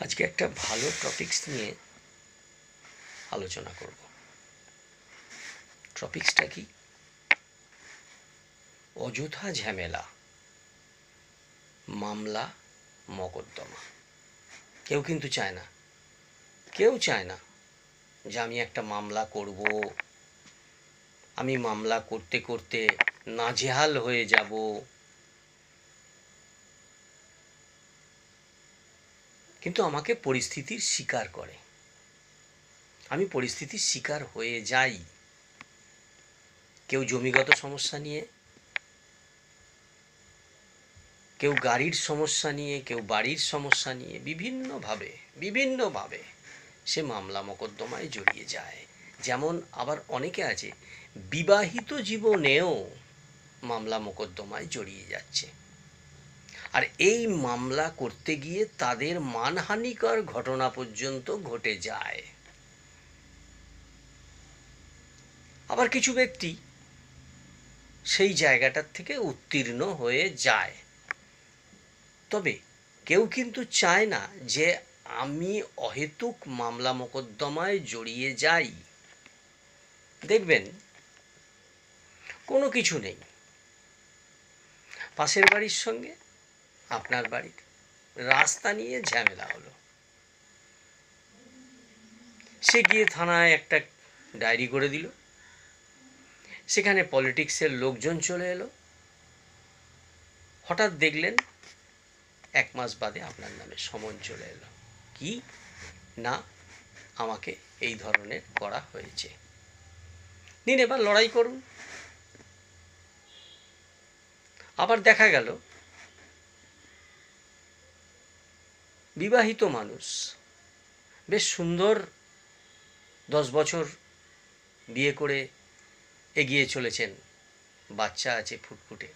আজকে একটা ভালো টপিকস নিয়ে আলোচনা করব। টপিকসটা কি? অযথা ঝামেলা, মামলা, মকদ্দমা। কেউ কিন্তু চায় না। কেউ চায় না যে আমি একটা মামলা করব। আমি মামলা করতে করতে নাজেহাল হয়ে যাব। কিন্তু আমাকে পরিস্থিতির শিকার করে। আমি পরিস্থিতির শিকার হয়ে যাই। কেউ জমিগত সমস্যা নিয়ে, কেউ গাড়ির সমস্যা নিয়ে, কেউ বাড়ির সমস্যা নিয়ে, বিভিন্নভাবে বিভিন্নভাবে সে মামলা মোকদ্দমায় জড়িয়ে যায়। যেমন আবার অনেকে আছে, বিবাহিত জীবনেও মামলা মোকদ্দমায় জড়িয়ে যাচ্ছে। আর এই মামলা করতে গিয়ে তাদের মানহানিকর ঘটনা পর্যন্ত ঘটে যায়। আবার কিছু ব্যক্তি সেই জায়গাটার থেকে উত্তীর্ণ হয়ে যায়। তবে কেউ কিন্তু চায় না যে আমি অহেতুক মামলা মোকদ্দমায় জড়িয়ে যাই। দেখবেন, কোনো কিছু নেই। পাশের বাড়ির সঙ্গে আপনার বাড়ির রাস্তা নিয়ে ঝামেলা হলো। সে গিয়ে থানায় একটা ডায়েরি করে দিল। সেখানে পলিটিক্সের লোকজন চলে এলো। হঠাৎ দেখলেন এক মাস বাদে আপনার নামে সমন চলে এলো। কি? না, আমাকে এই ধরনের করা হয়েছে। নিন এবার লড়াই করুন। আবার দেখা গেল বিবাহিত মানুষ। বেশ সুন্দর দশ বছর বিয়ে করে এগিয়ে চলেছেন। বাচ্চা আছে ফুটফুটে।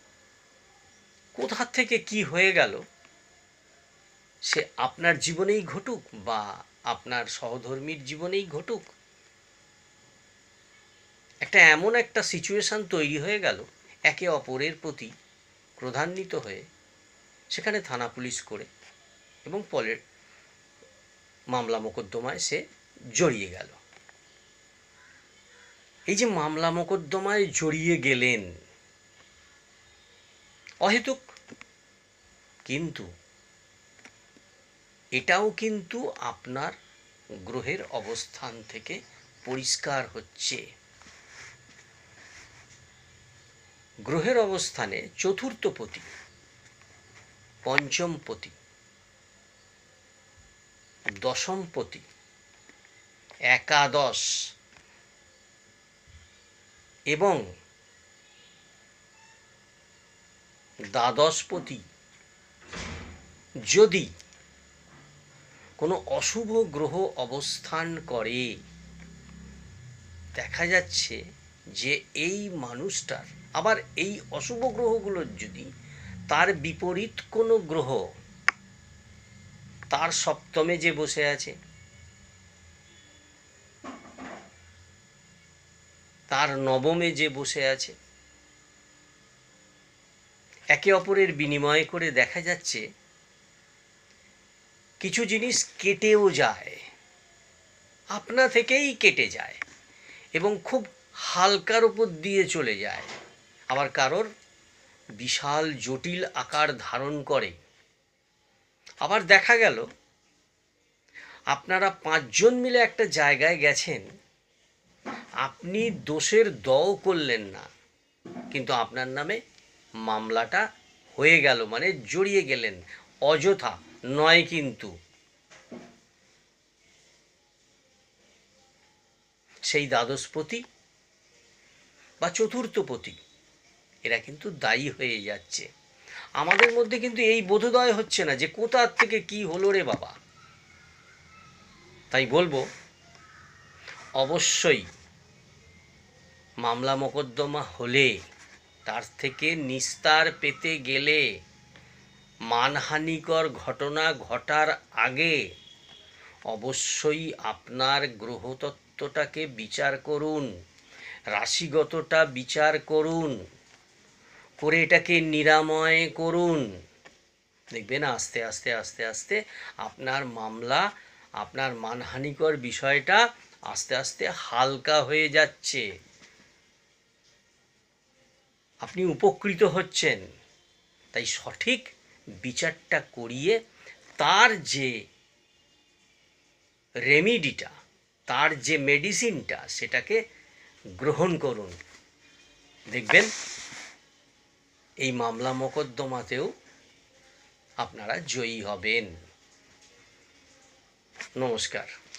কোথা থেকে কি হয়ে গেল? সে আপনার জীবনেই ঘটুক বা আপনার সহধর্মীর জীবনেই ঘটুক। একটা এমন একটা সিচুয়েশন তৈরি হয়ে গেল, একে অপরের প্রতি ক্রধান্বিত হয়ে, সেখানে থানা পুলিশ করে। এবং পলের মামলা মোকদ্দমায় সে জড়িয়ে গেল। এই যে মামলা মোকদ্দমায় জড়িয়ে গেলেন, অহেতুক। কিন্তু এটাও কিন্তু আপনার গ্রহের অবস্থান থেকে পরিষ্কার হচ্ছে। গ্রহের অবস্থানে চতুর্থ পতি, পঞ্চম পতি দশমপতি, একাদশ। এবং দ্বাদশপতি, যদি কোনো অশুভ গ্রহ অবস্থান করে, দেখা যাচ্ছে যে এই মানুষটার, আবার এই অশুভ গ্রহগুলোর যদি তার বিপরীত কোনো গ্রহ তার সপ্তমে যে বসে আছে, তার নবমে যে বসে আছে, একে অপরের বিনিময় করে দেখা যাচ্ছে কিছু জিনিস কেটেও যায়, আপনা থেকেই কেটে যায় এবং খুব হালকার উপর দিয়ে চলে যায়। আবার কারোর বিশাল জটিল আকার ধারণ করে। আবার দেখা গেল, আপনারা পাঁচজন মিলে একটা জায়গায় গেছেন, আপনি দোষের দও করলেন না, কিন্তু আপনার নামে মামলাটা হয়ে গেল মানে জড়িয়ে গেলেন, অযথা নয় কিন্তু। সেই দ্বাদশপতি বা চতুর্থপতি এরা কিন্তু দায়ী হয়ে যাচ্ছে। আমাদের মধ্যে কিন্তু এই বোধোদয় হচ্ছে না যে কোথার থেকে কি হলো রে বাবা। তাই বলব, অবশ্যই মামলা মোকদ্দমা হলে, তার থেকে নিস্তার পেতে গেলে মানহানিকর ঘটনা ঘটার আগে অবশ্যই আপনার গ্রহতত্ত্বটাকে বিচার করুন, রাশিগতটা বিচার করুন। করে এটাকে নিরাময় করুন। দেখবেন আস্তে আস্তে আস্তে আস্তে আপনার মামলা, আপনার মানহানিকর বিষয়টা আস্তে আস্তে হালকা হয়ে যাচ্ছে। আপনি উপকৃত হচ্ছেন। তাই সঠিক বিচারটা করিয়ে তার যে রেমিডিটা, তার যে মেডিসিনটা, সেটাকে গ্রহণ করুন। দেখবেন এই মামলা মোকদ্দমাতেও আপনারা জয়ী হবেন। নমস্কার।